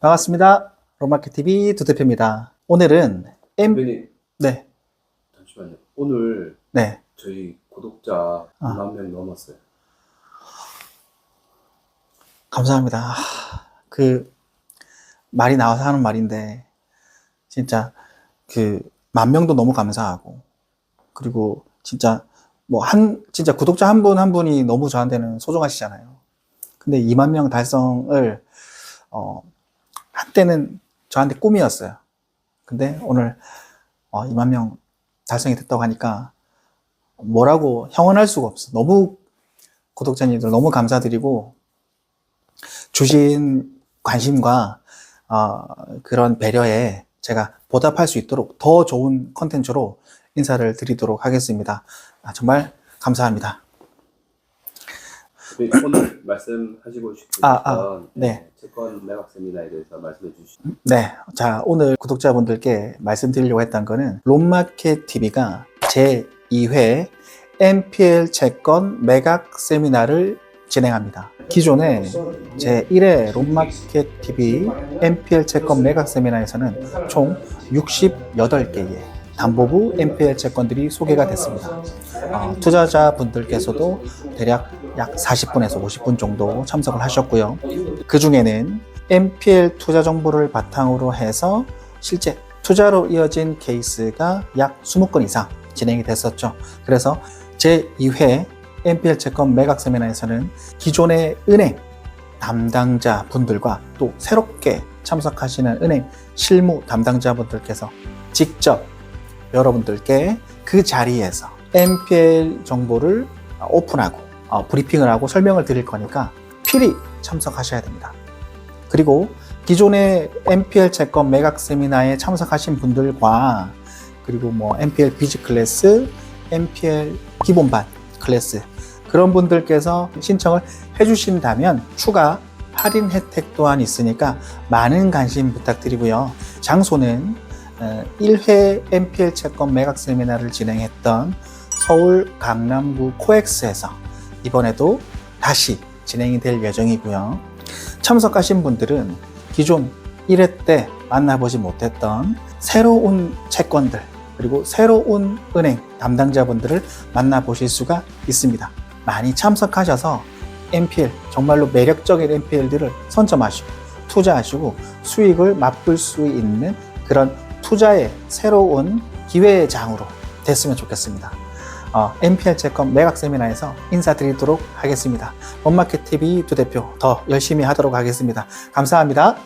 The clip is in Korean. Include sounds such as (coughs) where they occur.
반갑습니다. 로마켓 TV 두 대표입니다. 오늘은 M 대표님 네, 잠시만요. 오늘 네, 저희 구독자 아. 2만 명 넘었어요. 감사합니다. 그 말이 나와서 하는 말인데 진짜 그 만 명도 너무 감사하고 그리고 진짜 뭐 한 진짜 구독자 한 분 한 분이 너무 저한테는 소중하시잖아요. 근데 2만 명 달성을 어 한때는 저한테 꿈이었어요. 근데 오늘 어 2만 명 달성이 됐다고 하니까 뭐라고 형언할 수가 없어. 너무 구독자님들 너무 감사드리고 주신 관심과 어, 그런 배려에 제가 보답할 수 있도록 더 좋은 컨텐츠로 인사를 드리도록 하겠습니다. 아, 정말 감사합니다. 대표님, 오늘 (coughs) 말씀하시고 싶으셨던 아, 아, 네. 채권 매각 세미나에 대해서 말씀해 주시죠. 네. 자, 오늘 구독자분들께 말씀드리려고 했던 거는 롬마켓 TV가 제 2회 NPL 채권 매각 세미나를 진행합니다. 기존에 제 1회 롬마켓 TV NPL 채권 매각 세미나에서는 총 68개의 담보부 NPL 채권들이 소개가 됐습니다. 어, 투자자분들께서도 대략 약 40분에서 50분 정도 참석을 하셨고요. 그 중에는 NPL 투자 정보를 바탕으로 해서 실제 투자로 이어진 케이스가 약 20건 이상 진행이 됐었죠. 그래서 제2회 NPL 채권 매각 세미나에서는 기존의 은행 담당자 분들과 또 새롭게 참석하시는 은행 실무 담당자 분들께서 직접 여러분들께 그 자리에서 NPL 정보를 오픈하고 어, 브리핑을 하고 설명을 드릴 거니까 필히 참석하셔야 됩니다. 그리고 기존의 NPL 채권 매각 세미나에 참석하신 분들과 그리고 뭐 NPL 비즈 클래스, NPL 기본반 클래스 그런 분들께서 신청을 해주신다면 추가 할인 혜택 또한 있으니까 많은 관심 부탁드리고요. 장소는 어, 1회 NPL 채권 매각 세미나를 진행했던 서울 강남구 코엑스에서 이번에도 다시 진행이 될 예정이고요. 참석하신 분들은 기존 1회 때 만나보지 못했던 새로운 채권들 그리고 새로운 은행 담당자분들을 만나보실 수가 있습니다. 많이 참석하셔서 NPL 정말로 매력적인 NPL들을 선점하시고 투자하시고 수익을 맛볼 수 있는 그런 투자의 새로운 기회의 장으로 됐으면 좋겠습니다. 어, NPL 채권 매각 세미나에서 인사드리도록 하겠습니다. 원마켓 TV 두 대표 더 열심히 하도록 하겠습니다. 감사합니다.